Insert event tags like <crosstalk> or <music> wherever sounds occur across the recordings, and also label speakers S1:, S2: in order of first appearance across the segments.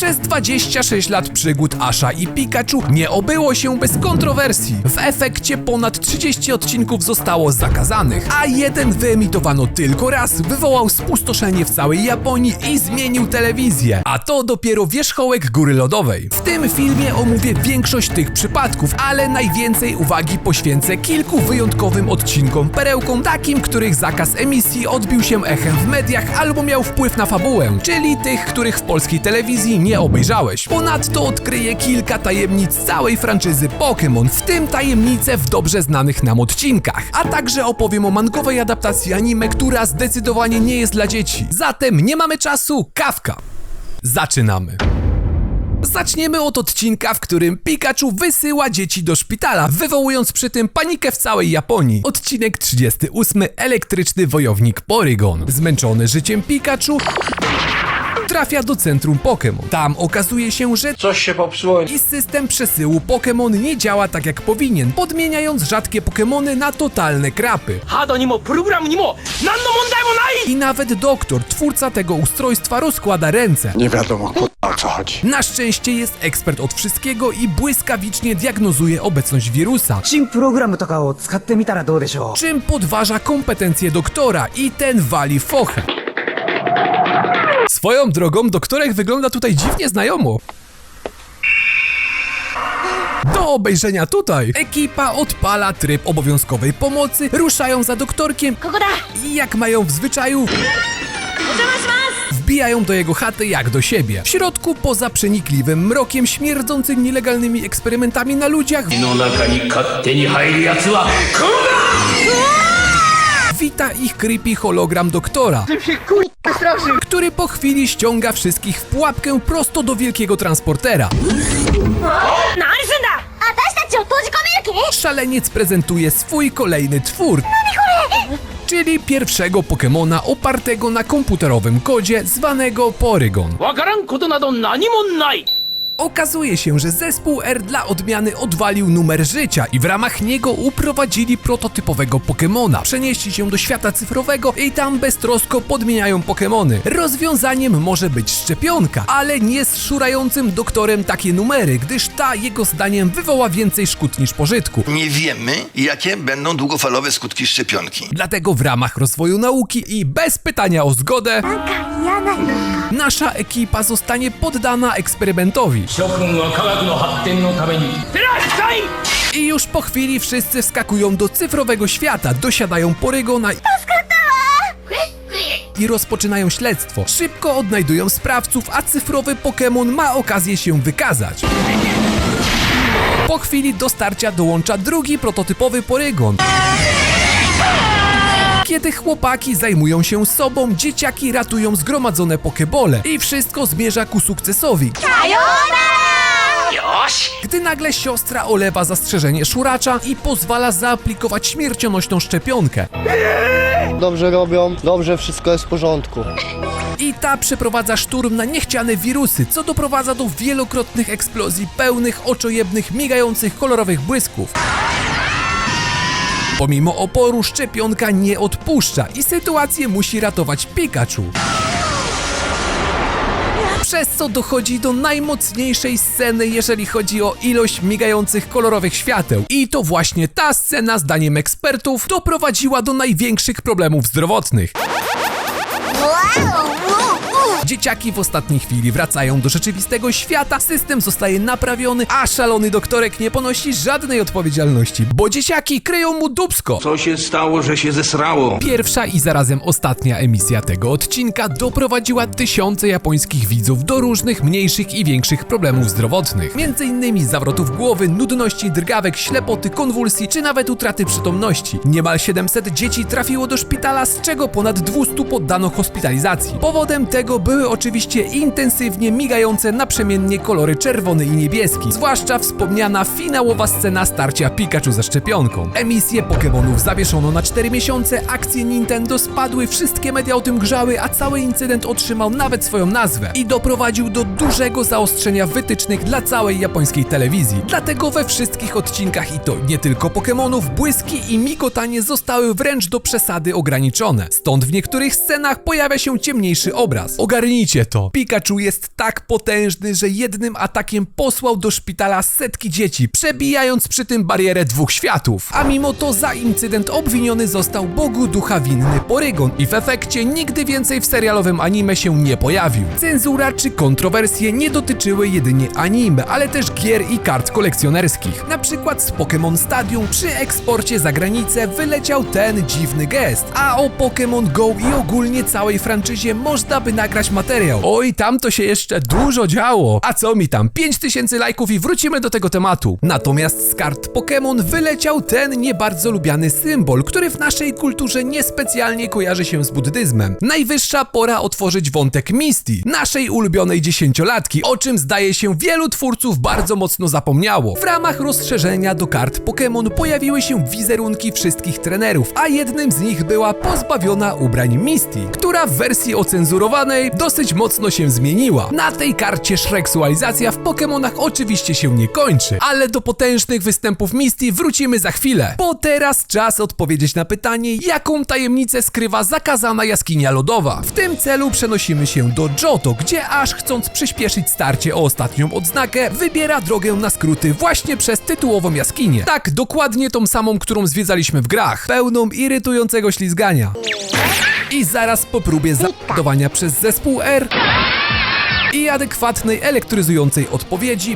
S1: Przez 26 lat przygód Asha i Pikachu nie obyło się bez kontrowersji. W efekcie ponad 30 odcinków zostało zakazanych, a jeden wyemitowano tylko raz, wywołał spustoszenie w całej Japonii i zmienił telewizję. A to dopiero wierzchołek góry lodowej. W tym filmie omówię większość tych przypadków, ale najwięcej uwagi poświęcę kilku wyjątkowym odcinkom perełkom, takim, których zakaz emisji odbił się echem w mediach albo miał wpływ na fabułę, czyli tych, których w polskiej telewizji nie obejrzałeś. Ponadto odkryję kilka tajemnic całej franczyzy Pokémon, w tym tajemnice w dobrze znanych nam odcinkach, a także opowiem o mangowej adaptacji anime, która zdecydowanie nie jest dla dzieci. Zatem nie mamy czasu, kawka! Zaczynamy! Zaczniemy od odcinka, w którym Pikachu wysyła dzieci do szpitala, wywołując przy tym panikę w całej Japonii. Odcinek 38. Elektryczny wojownik Porygon. Zmęczony życiem Pikachu trafia do centrum Pokémon. Tam okazuje się, że
S2: Coś się popsuło.
S1: i system przesyłu Pokémon nie działa tak jak powinien, podmieniając rzadkie Pokémony na totalne krapy.
S3: ハードにもプログラムにも何の問題もない
S1: I nawet doktor, twórca tego ustrojstwa, rozkłada ręce.
S2: Nie wiadomo kurwa o co chodzi.
S1: Na szczęście jest ekspert od wszystkiego i błyskawicznie diagnozuje obecność wirusa,
S4: 新プログラムとかを使ってみたらどうでしょう
S1: czym podważa kompetencje doktora i ten wali fochę. Swoją drogą, doktorek wygląda tutaj dziwnie znajomo. Do obejrzenia tutaj! Ekipa odpala tryb obowiązkowej pomocy, ruszają za doktorkiem i jak mają w zwyczaju wbijają do jego chaty jak do siebie. W środku, poza przenikliwym mrokiem, śmierdzącym nielegalnymi eksperymentami na ludziach, wita ich creepy hologram doktora, który po chwili ściąga wszystkich w pułapkę prosto do wielkiego transportera.
S5: 何すんだ私たちを閉じ込める気
S1: Szaleniec prezentuje swój kolejny twór, czyli pierwszego Pokemona opartego na komputerowym kodzie zwanego Porygon.
S3: わからんことなど何もない
S1: Okazuje się, że zespół R dla odmiany odwalił numer życia i w ramach niego uprowadzili prototypowego Pokemona. Przenieśli się do świata cyfrowego i tam beztrosko podmieniają Pokemony. Rozwiązaniem może być szczepionka, ale nie z szurającym doktorem takie numery, gdyż ta jego zdaniem wywoła więcej szkód niż pożytku.
S6: Nie wiemy, jakie będą długofalowe skutki szczepionki.
S1: Dlatego w ramach rozwoju nauki i bez pytania o zgodę. Nasza ekipa zostanie poddana eksperymentowi. I już po chwili wszyscy wskakują do cyfrowego świata, dosiadają Porygona i... Rozpoczynają śledztwo. Szybko odnajdują sprawców, a cyfrowy Pokémon ma okazję się wykazać. Po chwili do starcia dołącza drugi prototypowy Porygon kiedy chłopaki zajmują się sobą, dzieciaki ratują zgromadzone pokebole i wszystko zmierza ku sukcesowi. Gdy nagle siostra olewa zastrzeżenie szuracza i pozwala zaaplikować śmiercionośną szczepionkę.
S7: Dobrze robią, dobrze, wszystko jest w porządku.
S1: I ta przeprowadza szturm na niechciane wirusy, co doprowadza do wielokrotnych eksplozji pełnych oczojebnych, migających kolorowych błysków. Pomimo oporu szczepionka nie odpuszcza i sytuację musi ratować Pikachu. Przez co dochodzi do najmocniejszej sceny, jeżeli chodzi o ilość migających kolorowych świateł. I to właśnie ta scena, zdaniem ekspertów, doprowadziła do największych problemów zdrowotnych. Dzieciaki w ostatniej chwili wracają do rzeczywistego świata, system zostaje naprawiony, a szalony doktorek nie ponosi żadnej odpowiedzialności, bo dzieciaki kryją mu dubsko.
S2: Co się stało, że się zesrało?
S1: Pierwsza i zarazem ostatnia emisja tego odcinka doprowadziła tysiące japońskich widzów do różnych mniejszych i większych problemów zdrowotnych. Między innymi zawrotów głowy, nudności, drgawek, ślepoty, konwulsji czy nawet utraty przytomności. Niemal 700 dzieci trafiło do szpitala, z czego ponad 200 poddano hospitalizacji. Powodem tego były oczywiście intensywnie migające naprzemiennie kolory czerwony i niebieski, zwłaszcza wspomniana finałowa scena starcia Pikachu ze szczepionką. Emisję Pokémonów zawieszono na 4 miesiące, akcje Nintendo spadły, wszystkie media o tym grzały, a cały incydent otrzymał nawet swoją nazwę i doprowadził do dużego zaostrzenia wytycznych dla całej japońskiej telewizji. Dlatego we wszystkich odcinkach i to nie tylko Pokémonów, błyski i migotanie zostały wręcz do przesady ograniczone. Stąd w niektórych scenach pojawia się ciemniejszy obraz. Ogarnięcie Ogarnijcie to. Pikachu jest tak potężny, że jednym atakiem posłał do szpitala setki dzieci, przebijając przy tym barierę dwóch światów. A mimo to za incydent obwiniony został Bogu Ducha winny Porygon i w efekcie nigdy więcej w serialowym anime się nie pojawił. Cenzura czy kontrowersje nie dotyczyły jedynie anime, ale też gier i kart kolekcjonerskich. Na przykład z Pokémon Stadium przy eksporcie za granicę wyleciał ten dziwny gest, a o Pokémon Go i ogólnie całej franczyzie można by nagrać materiał. Oj, tam to się jeszcze dużo działo. A co mi tam? 5000 lajków i wrócimy do tego tematu. Natomiast z kart Pokémon wyleciał ten nie bardzo lubiany symbol, który w naszej kulturze niespecjalnie kojarzy się z buddyzmem. Najwyższa pora otworzyć wątek Misty, naszej ulubionej dziesięciolatki, o czym zdaje się wielu twórców bardzo mocno zapomniało. W ramach rozszerzenia do kart Pokémon pojawiły się wizerunki wszystkich trenerów, a jednym z nich była pozbawiona ubrań Misty, która w wersji ocenzurowanej dosyć mocno się zmieniła. Na tej karcie szreksualizacja w Pokémonach oczywiście się nie kończy, ale do potężnych występów Misty wrócimy za chwilę, bo teraz czas odpowiedzieć na pytanie, jaką tajemnicę skrywa zakazana jaskinia lodowa. W tym celu przenosimy się do Johto, gdzie aż chcąc przyspieszyć starcie o ostatnią odznakę, wybiera drogę na skróty właśnie przez tytułową jaskinię. Tak, dokładnie tą samą, którą zwiedzaliśmy w grach, pełną irytującego ślizgania. I zaraz po próbie załadowania przez zespół R i adekwatnej elektryzującej odpowiedzi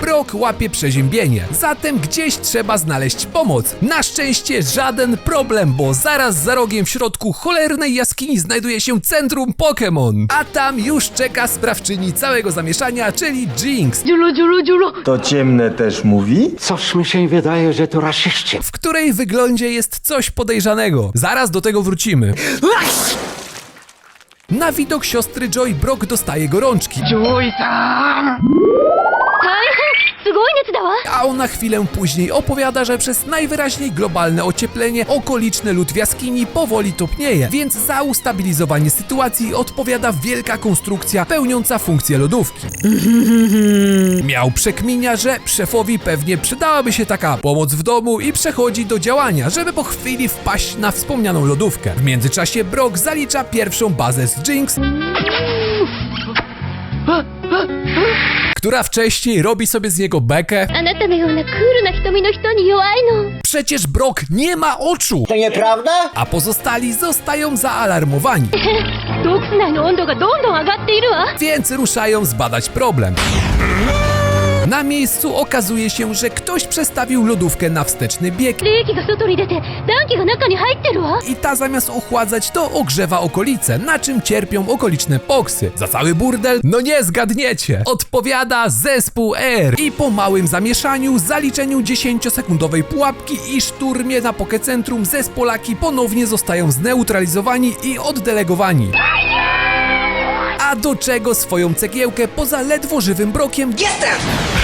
S1: Brock łapie przeziębienie, zatem gdzieś trzeba znaleźć pomoc. Na szczęście żaden problem, bo zaraz za rogiem w środku cholernej jaskini znajduje się centrum Pokémon. A tam już czeka sprawczyni całego zamieszania, czyli Jinx,
S8: To ciemne też mówi?
S2: Coś mi się wydaje, że to raszyści.
S1: w której wyglądzie jest coś podejrzanego. Zaraz do tego wrócimy. Na widok siostry Joy Brock dostaje gorączki.
S5: Joy tam!
S1: A ona chwilę później opowiada, że przez najwyraźniej globalne ocieplenie okoliczny lód w jaskini powoli topnieje, więc za ustabilizowanie sytuacji odpowiada wielka konstrukcja pełniąca funkcję lodówki. Miał przekminia, że szefowi pewnie przydałaby się taka pomoc w domu i przechodzi do działania, żeby po chwili wpaść na wspomnianą lodówkę. W międzyczasie Brock zalicza pierwszą bazę z Jinx, która wcześniej robi sobie z niego bekę.
S5: あなたのようなクールな瞳の人に弱いの
S1: Przecież Brock nie ma oczu!
S7: To nieprawda?
S1: A pozostali zostają zaalarmowani, <laughs>
S5: 洞窟内の温度がどんどん上がっているわ
S1: więc ruszają zbadać problem. Na miejscu okazuje się, że ktoś przestawił lodówkę na wsteczny bieg i ta zamiast ochładzać to ogrzewa okolice, na czym cierpią okoliczne poksy. Za cały burdel? No nie zgadniecie! Odpowiada zespół R i po małym zamieszaniu, zaliczeniu 10-sekundowej pułapki i szturmie na pokecentrum zespolaki ponownie zostają zneutralizowani i oddelegowani. A do czego swoją cegiełkę poza ledwo żywym brokiem Jestem!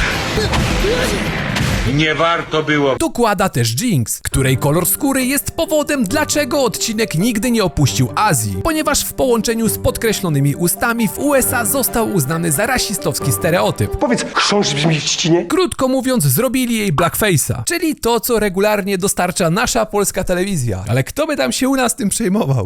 S9: Nie warto było.
S1: dokłada też Jinx, której kolor skóry jest powodem, dlaczego odcinek nigdy nie opuścił Azji, ponieważ w połączeniu z podkreślonymi ustami w USA został uznany za rasistowski stereotyp.
S2: Powiedz, chrząszcz brzmi w ścinie?
S1: Krótko mówiąc, zrobili jej blackface'a, czyli to, co regularnie dostarcza nasza polska telewizja. Ale kto by tam się u nas tym przejmował?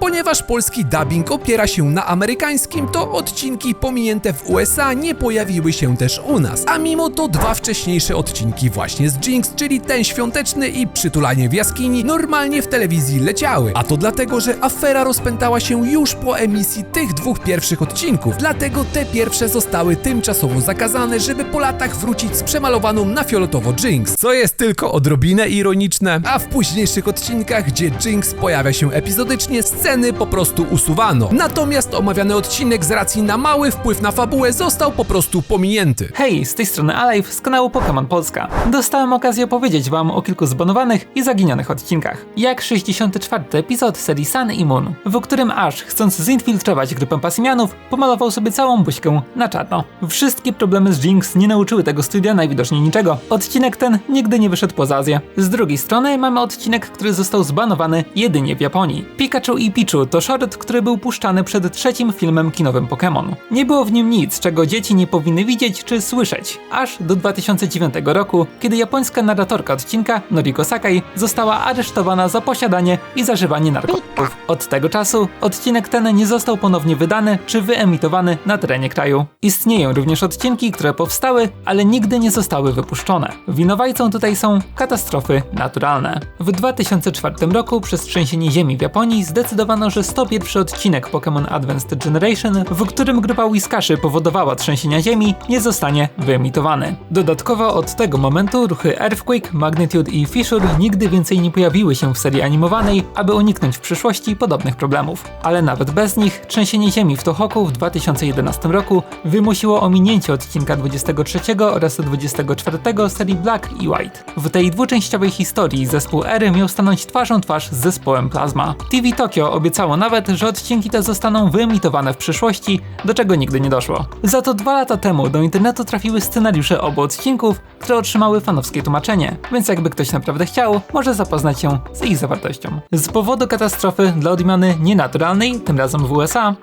S1: Ponieważ polski dubbing opiera się na amerykańskim, to odcinki pominięte w USA nie pojawiły się też u nas. A mimo to dwa wcześniejsze odcinki właśnie z Jinx, czyli ten świąteczny i przytulanie w jaskini, normalnie w telewizji leciały. A to dlatego, że afera rozpętała się już po emisji tych dwóch pierwszych odcinków. Dlatego te pierwsze zostały tymczasowo zakazane, żeby po latach wrócić z przemalowaną na fioletowo Jinx. Co jest tylko odrobinę ironiczne, a w późniejszych odcinkach, gdzie Jinx pojawia się epizodycznie, sceny po prostu usuwano. Natomiast omawiany odcinek z racji na mały wpływ na fabułę został po prostu pominięty.
S10: Hej, z tej strony Alive z kanału Pokémon Polska. Dostałem okazję opowiedzieć wam o kilku zbanowanych i zaginionych odcinkach. Jak 64 epizod serii Sun i Moon, w którym Ash, chcąc zinfiltrować grupę grupę pomalował sobie całą buźkę na czarno. Wszystkie problemy z Jinx nie nauczyły tego studia najwidoczniej niczego. Odcinek ten nigdy nie wyszedł poza Azję. Z drugiej strony mamy odcinek, który został zbanowany jedynie w Japonii. Pikachu i Pichu to short, który był puszczany przed trzecim filmem kinowym Pokémon. Nie było w nim nic, czego dzieci nie powinny widzieć czy słyszeć, aż do 2009 roku, kiedy japońska narratorka odcinka, Noriko Sakai, została aresztowana za posiadanie i zażywanie narkotyków. Od tego czasu odcinek ten nie został ponownie wydany czy wyemitowany na terenie kraju. Istnieją również odcinki, które powstały, ale nigdy nie zostały wypuszczone. Winowajcą tutaj są katastrofy naturalne. W 2004 roku przez trzęsienie ziemi w Japonii zdecydowano, że 101 odcinek Pokémon Advanced Generation, w którym grupa Whiskaszy powodowała trzęsienia ziemi, nie zostanie wyemitowany. Dodatkowo od tego momentu ruchy Earthquake, Magnitude i Fissure nigdy więcej nie pojawiły się w serii animowanej, aby uniknąć w przyszłości podobnych problemów. Ale nawet bez nich, trzęsienie ziemi w Tohoku w 2011 roku wymusiło ominięcie odcinka 23 oraz 24 serii Black i White. W tej dwuczęściowej historii zespół Ery miał stanąć twarzą twarz z zespołem Plasma. TV Tokyo obiecało nawet, że odcinki te zostaną wyemitowane w przyszłości, do czego nigdy nie doszło. Za to dwa lata temu do internetu trafiły scenariusze obu odcinków, które otrzymały fanowskie tłumaczenie, więc jakby ktoś naprawdę chciał, może zapoznać się z ich zawartością. Z powodu katastrofy dla odmiany nienaturalnej, tym razem w USA,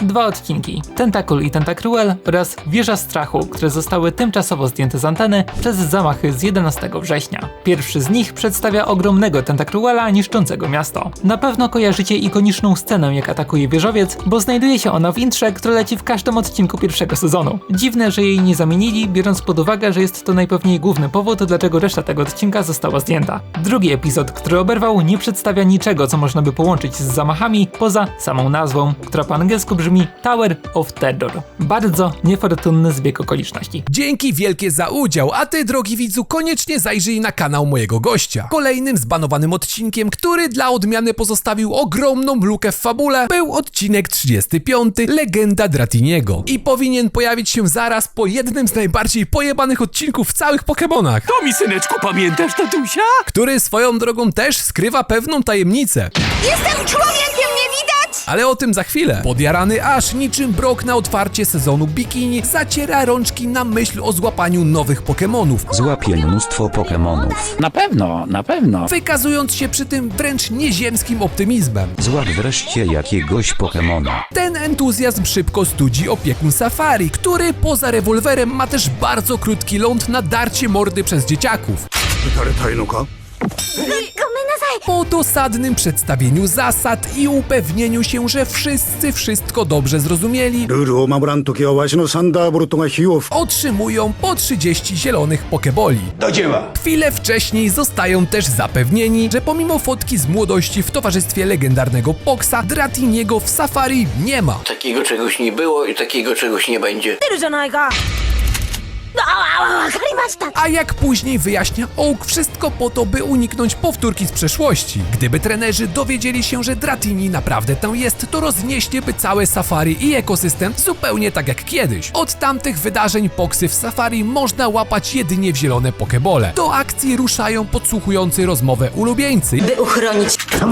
S10: dwa odcinki: Tentacle i Tentacruel oraz Wieża Strachu, które zostały tymczasowo zdjęte z anteny przez zamachy z 11 września. Pierwszy z nich przedstawia ogromnego Tentacruela niszczącego miasto. Na pewno kojarzycie ikoniczną scenę, jak atakuje wieżowiec, bo znajduje się ona w intrze, która leci w każdym odcinku pierwszego sezonu. Dziwne, że jej nie zamienili, biorąc pod uwagę, że jest to najpewniej główny powód, dlaczego reszta tego odcinka została zdjęta. Drugi epizod, który oberwał, nie przedstawia niczego, co można by połączyć z zamachami, poza samą nazwą, która po angielsku brzmi Tower of Terror. Bardzo niefortunny zbieg okoliczności.
S1: Dzięki wielkie za udział, a ty, drogi widzu, koniecznie zajrzyj na kanał mojego gościa. Kolejnym zbanowanym odcinkiem, który dla odmiany pozostawił ogromną lukę w fabule, był odcinek 35, Legenda Dratiniego. I powinien pojawić się zaraz po jednym z najbardziej pojebanych odcinków w całych Pokémonach,
S3: To mi, syneczku, pamiętasz tatusia?
S1: który swoją drogą też skrywa pewną tajemnicę.
S5: Jestem człowiekiem, nie!
S1: Ale o tym za chwilę. Podjarany aż niczym brok na otwarcie sezonu bikini zaciera rączki na myśl o złapaniu nowych Pokémonów,
S11: Złapię mnóstwo Pokemonów.
S3: Na pewno, na pewno.
S1: wykazując się przy tym wręcz nieziemskim optymizmem.
S11: Złap wreszcie jakiegoś Pokemona.
S1: Ten entuzjazm szybko studzi opiekun Safari, który poza rewolwerem ma też bardzo krótki ląd na darcie mordy przez dzieciaków.
S5: ごめんなさい
S1: Po dosadnym przedstawieniu zasad i upewnieniu się, że wszyscy wszystko dobrze zrozumieli,
S2: ルールを守らんときはわしのサンダーボルトが火を吹く
S1: otrzymują po 30 zielonych pokeboli.
S6: Do dzieła.
S1: Chwilę wcześniej zostają też zapewnieni, że pomimo fotki z młodości w towarzystwie legendarnego Poxa, Dratiniego w Safari nie ma.
S12: Takiego czegoś nie było i takiego czegoś nie będzie.
S5: てるじゃないか no, a, tak.
S1: a, jak później wyjaśnia Oak, wszystko po to, by uniknąć powtórki z przeszłości. Gdyby trenerzy dowiedzieli się, że Dratini naprawdę tam jest, to roznieśliby całe safari i ekosystem zupełnie tak jak kiedyś. Od tamtych wydarzeń poksy w safari można łapać jedynie w zielone pokebole. Do akcji ruszają podsłuchujący rozmowę ulubieńcy.
S4: By uchronić. No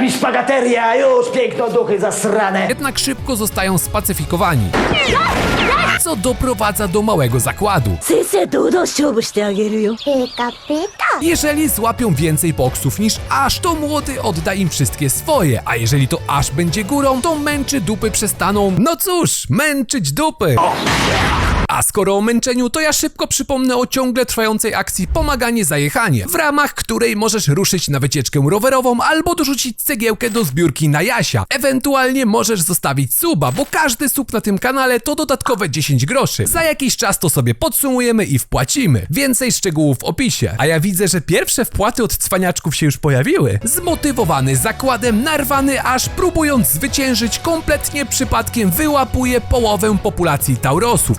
S4: mi szpagateria, już piękno duchy zasrane.
S1: Jednak szybko zostają spacyfikowani. No Co doprowadza do małego zakładu.
S5: 先生堂々勝負してあげるよペータペータ
S1: Jeżeli złapią więcej boksów niż aż, to młody odda im wszystkie swoje, a jeżeli to aż będzie górą, to męczy dupy przestaną. No cóż, męczyć dupy! A skoro o męczeniu, to ja szybko przypomnę o ciągle trwającej akcji Pomaganie Zajechanie, w ramach której możesz ruszyć na wycieczkę rowerową albo dorzucić cegiełkę do zbiórki na Jasia. Ewentualnie możesz zostawić suba, bo każdy sub na tym kanale to dodatkowe 10 groszy. Za jakiś czas to sobie podsumujemy i wpłacimy. Więcej szczegółów w opisie. A ja widzę, że pierwsze wpłaty od cwaniaczków się już pojawiły. Zmotywowany zakładem, narwany aż próbując zwyciężyć, kompletnie przypadkiem wyłapuje połowę populacji Taurosów.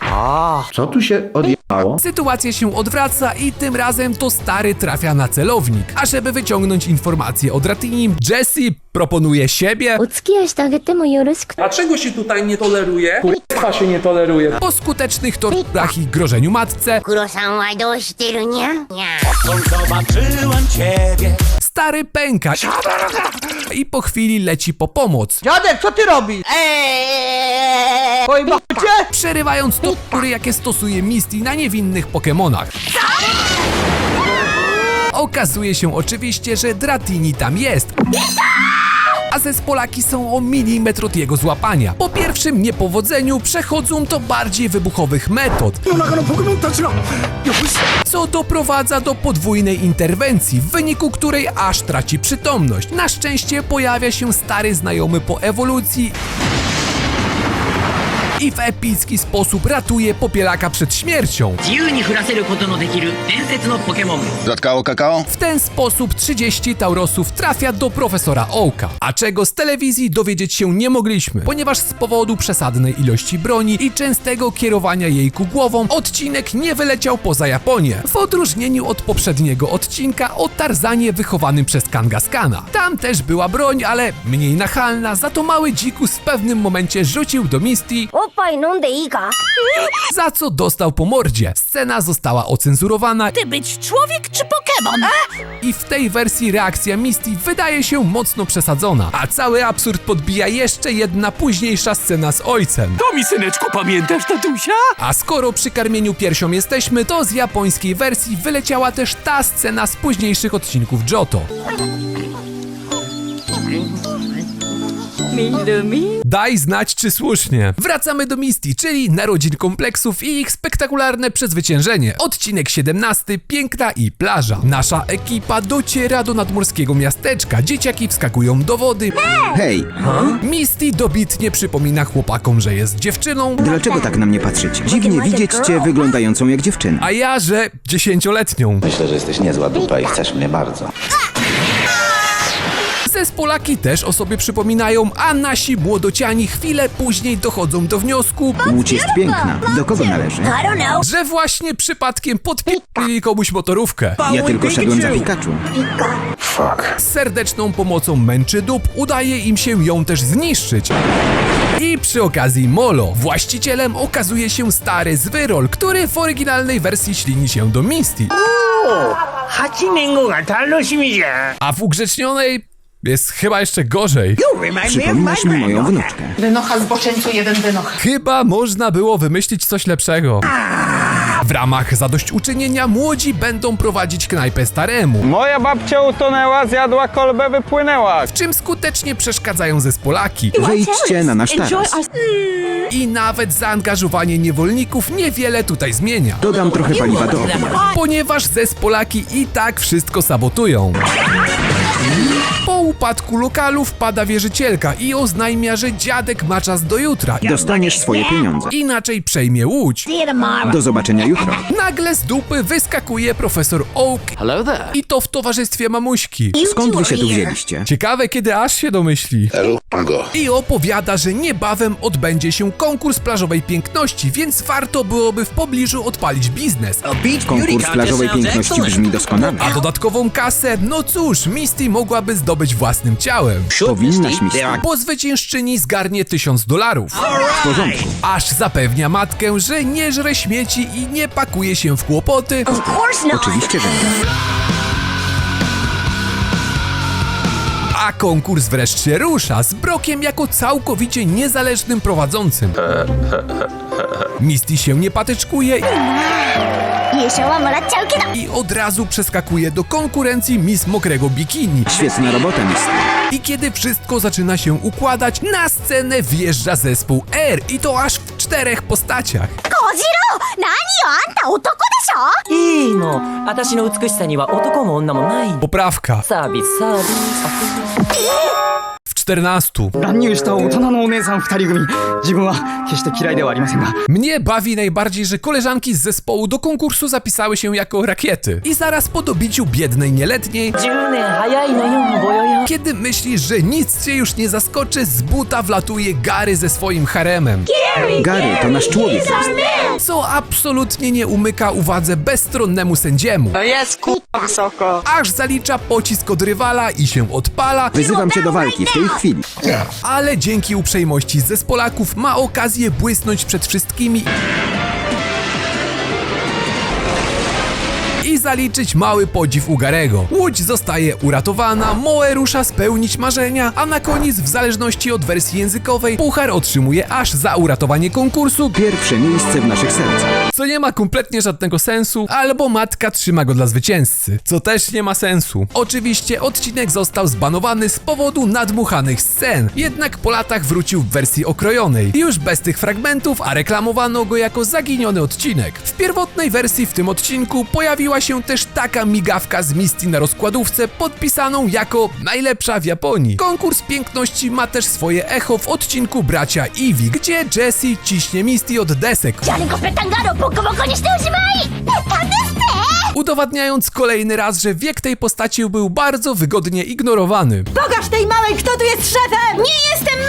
S8: Co tu się odjechało?
S1: Sytuacja się odwraca i tym razem to stary trafia na celownik. A żeby wyciągnąć informacje od Ratinim, Jesse proponuje siebie
S5: お付き合いしてあげてもよろしく
S3: Dlaczego się tutaj nie toleruje?
S8: Kurwa się nie toleruje.
S1: po skutecznych torturach i grożeniu matce
S5: 黒さんはどうしてるにゃにゃ
S1: stary pęka i po chwili leci po pomoc,
S7: Dziadek, co ty robisz? Pojebał cię?
S1: przerywając tortury, jakie stosuje Misty na niewinnych Pokemonach. Okazuje się oczywiście, że Dratini tam jest a zespolaki są o milimetr od jego złapania. Po pierwszym niepowodzeniu przechodzą do bardziej wybuchowych metod, co doprowadza do podwójnej interwencji, w wyniku której aż traci przytomność. Na szczęście pojawia się stary znajomy po ewolucji i w epicki sposób ratuje popielaka przed
S3: śmśmiercią.
S6: Dodatkowo kakao?
S1: W ten sposób 30 Taurosów trafia do profesora Ołka, a czego z telewizji dowiedzieć się nie mogliśmy, ponieważ z powodu przesadnej ilości broni i częstego kierowania jej ku głową odcinek nie wyleciał poza Japonię, w odróżnieniu od poprzedniego odcinka o Tarzanie wychowanym przez Kangaskana. Tam też była broń, ale mniej nachalna, za to mały dzikus w pewnym momencie rzucił do Misty
S5: ぱい飲んでいいか
S1: za co dostał po mordzie. Scena została ocenzurowana
S5: Ty być człowiek czy Pokémon?
S1: I w tej wersji reakcja Misty wydaje się mocno przesadzona, a cały absurd podbija jeszcze jedna późniejsza scena z ojcem.
S3: To mi syneczku pamiętasz tatusia?
S1: A skoro przy karmieniu piersią jesteśmy, to z japońskiej wersji wyleciała też ta scena z późniejszych odcinków Johto. <laughs> Daj znać, czy słusznie. Wracamy do Misty, czyli narodzin kompleksów i ich spektakularne przezwyciężenie. Odcinek 17, piękna i plaża. Nasza ekipa dociera do nadmorskiego miasteczka. Dzieciaki wskakują do wody.
S8: Hej,
S1: Misty dobitnie przypomina chłopakom, że jest dziewczyną,
S8: dlaczego tak na mnie patrzycie? Dziwnie widzieć cię wyglądającą jak dziewczyna.
S1: a ja, że dziesięcioletnią.
S12: Myślę, że jesteś niezła dupa i chcesz mnie bardzo.
S1: Zespolaki też o sobie przypominają, a nasi młodociani chwilę później dochodzą do wniosku,
S8: Łódź jest piękna. Do kogo należy?
S5: I don't know.
S1: że właśnie przypadkiem podpili komuś motorówkę.
S8: Ja tylko szedłem za Pikachu.
S1: Z serdeczną pomocą męczy dup udaje im się ją też zniszczyć. I przy okazji Molo, właścicielem okazuje się stary Zwyrol, który w oryginalnej wersji ślini się do Misty,
S4: 8年後が楽しみじゃん
S1: a w ugrzecznionej jest chyba jeszcze gorzej.
S8: Przypominasz mi moją wnuczkę.
S13: Wynocha zboczeńcu jeden wynocha.
S1: Chyba można było wymyślić coś lepszego. W ramach zadośćuczynienia młodzi będą prowadzić knajpę staremu,
S8: Moja babcia utonęła, zjadła kolbę, wypłynęła.
S1: w czym skutecznie przeszkadzają zespolaki.
S8: Wyjdźcie na nasz taras.
S1: I nawet zaangażowanie niewolników niewiele tutaj zmienia,
S8: Dodam trochę paliwa do ognia.
S1: ponieważ zespolaki i tak wszystko sabotują. Upadku lokalu wpada wierzycielka i oznajmia, że dziadek ma czas do jutra,
S8: Dostaniesz swoje pieniądze.
S1: inaczej przejmie łódź.
S8: Do zobaczenia jutro.
S1: Nagle z dupy wyskakuje profesor Oak
S12: Hello there.
S1: i to w towarzystwie mamuśki.
S8: Skąd wy się tu wzięliście?
S1: Ciekawe, kiedy aż się domyśli.
S6: Go.
S1: I opowiada, że niebawem odbędzie się konkurs plażowej piękności, więc warto byłoby w pobliżu odpalić biznes.
S8: Konkurs plażowej piękności brzmi doskonale.
S1: A dodatkową kasę, no cóż, Misty mogłaby zdobyć własnym ciałem.
S8: Powinnaś mi
S1: Bo zwyciężczyni zgarnie tysiąc dolarów.
S8: w porządku.
S1: Aż zapewnia matkę, że nie żre śmieci i nie pakuje się w kłopoty.
S8: Oczywiście, że nie.
S1: a konkurs wreszcie rusza z Brokiem jako całkowicie niezależnym prowadzącym. <laughs> Misty się nie patyczkuje
S5: 優勝はもらっちゃうけど
S1: i od razu przeskakuje do konkurencji Miss Mokrego Bikini.
S8: Świetna robota, mister.
S1: I kiedy wszystko zaczyna się układać, na scenę wjeżdża zespół R i to aż w czterech postaciach.
S5: 小次郎何よあんた男でしょ
S13: いいの。私の美しさには男も女もない。
S1: Poprawka.
S13: サービス、サービス。
S1: 14.
S7: No
S1: Mnie bawi najbardziej, że koleżanki z zespołu do konkursu zapisały się jako rakiety. I zaraz po dobiciu biednej nieletniej, kiedy myślisz, że nic cię już nie zaskoczy, z buta wlatuje Gary ze swoim haremem.
S8: Gary, to nasz człowiek.
S1: Co absolutnie nie umyka uwadze bezstronnemu sędziemu.
S7: To jest kurwa.
S1: Aż zalicza pocisk od rywala i się odpala.
S8: Wyzywam cię do walki w tej chwili.
S1: ale dzięki uprzejmości zespolaków ma okazję błysnąć przed wszystkimi zaliczyć mały podziw u Garego. Łódź zostaje uratowana, Moe rusza spełnić marzenia, a na koniec, w zależności od wersji językowej, Puchar otrzymuje aż za uratowanie konkursu,
S8: Pierwsze miejsce w naszych sercach.
S1: co nie ma kompletnie żadnego sensu, albo matka trzyma go dla zwycięzcy, co też nie ma sensu. Oczywiście odcinek został zbanowany z powodu nadmuchanych scen, jednak po latach wrócił w wersji okrojonej, już bez tych fragmentów, a reklamowano go jako zaginiony odcinek. W pierwotnej wersji w tym odcinku pojawiła się też taka migawka z Misty na rozkładówce, podpisaną jako najlepsza w Japonii. Konkurs piękności ma też swoje echo w odcinku Bracia Iwi, gdzie Jessie ciśnie Misty od desek. Udowadniając kolejny raz, że wiek tej postaci był bardzo wygodnie ignorowany.
S5: Pokaż tej małej, kto tu jest szefem! Nie jestem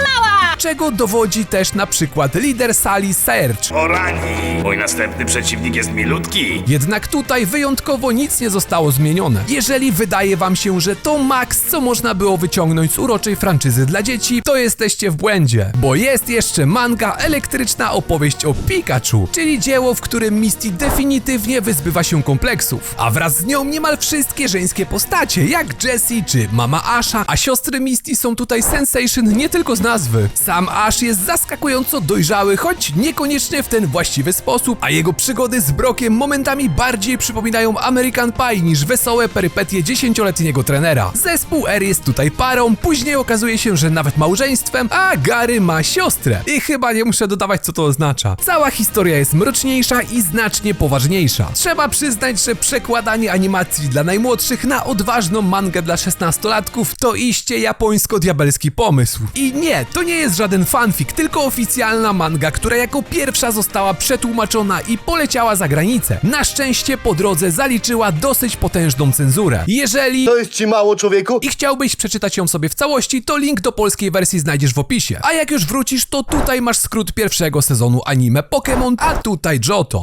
S1: Czego dowodzi też na przykład lider sali Serge.
S2: O rani! Mój następny przeciwnik jest milutki.
S1: Jednak tutaj wyjątkowo nic nie zostało zmienione. Jeżeli wydaje wam się, że to maks, co można było wyciągnąć z uroczej franczyzy dla dzieci, to jesteście w błędzie. Bo jest jeszcze manga elektryczna opowieść o Pikachu, czyli dzieło, w którym Misty definitywnie wyzbywa się kompleksów. A wraz z nią niemal wszystkie żeńskie postacie, jak Jessie czy mama Asha, a siostry Misty są tutaj sensation nie tylko z nazwy. Sam Ash jest zaskakująco dojrzały, choć niekoniecznie w ten właściwy sposób, a jego przygody z Brokiem momentami bardziej przypominają American Pie niż wesołe perypetie dziesięcioletniego trenera. Zespół R jest tutaj parą, później okazuje się, że nawet małżeństwem, a Gary ma siostrę. I chyba nie muszę dodawać, co to oznacza. Cała historia jest mroczniejsza i znacznie poważniejsza. Trzeba przyznać, że przekładanie animacji dla najmłodszych na odważną mangę dla szesnastolatków to iście japońsko-diabelski pomysł. I nie, to nie jest żaden fanfic, tylko oficjalna manga, która jako pierwsza została przetłumaczona i poleciała za granicę. Na szczęście po drodze zaliczyła dosyć potężną cenzurę. Jeżeli
S2: To jest ci mało, człowieku?
S1: i chciałbyś przeczytać ją sobie w całości, to link do polskiej wersji znajdziesz w opisie. A jak już wrócisz, to tutaj masz skrót pierwszego sezonu anime Pokémon, a tutaj Johto.